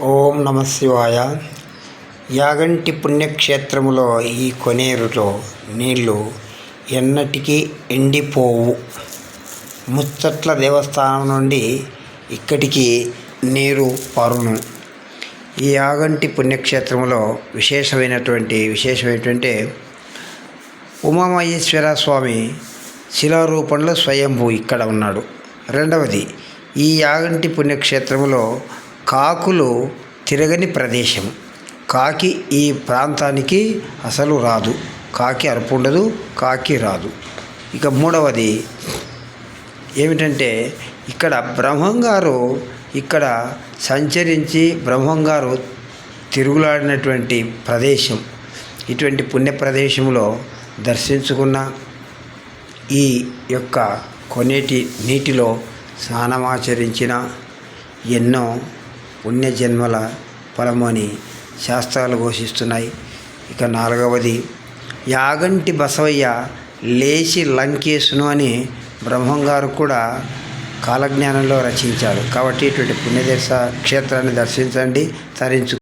ఓం నమ శివాయ. యాగంటి పుణ్యక్షేత్రములో ఈ కొనేరులో నీళ్ళు ఎన్నటికీ ఎండిపోవు. ముచ్చట్ల దేవస్థానం నుండి ఇక్కడికి నీరు పరును. ఈ యాగంటి పుణ్యక్షేత్రంలో విశేషమైనటువంటి విశేషమైనటువంటి ఉమామహేశ్వర స్వామి శిలారూపంలో స్వయంభూ ఇక్కడ ఉన్నాడు. రెండవది ఈ యాగంటి పుణ్యక్షేత్రంలో కాకులు తిరగని ప్రదేశం. కాకి ఈ ప్రాంతానికి అసలు రాదు. కాకి అరుపు ఉండదు కాకి రాదు. ఇక మూడవది ఏమిటంటే ఇక్కడ బ్రహ్మంగారు ఇక్కడ సంచరించి బ్రహ్మంగారు తిరుగులాడినటువంటి ప్రదేశం. ఇటువంటి పుణ్య ప్రదేశంలో దర్శించుకున్న ఈ యొక్క కొనేటి నీటిలో స్నానమాచరించిన ఎన్నో పుణ్యజన్మల ఫలము అని శాస్త్రాలు ఘోషిస్తున్నాయి. ఇక నాలుగవది యాగంటి బసవయ్య లేచి లంకేశును అని బ్రహ్మంగారు కూడా కాలజ్ఞానంలో రచించారు. కాబట్టి ఇటువంటి పుణ్యదేశ క్షేత్రాన్ని దర్శించండి తరించు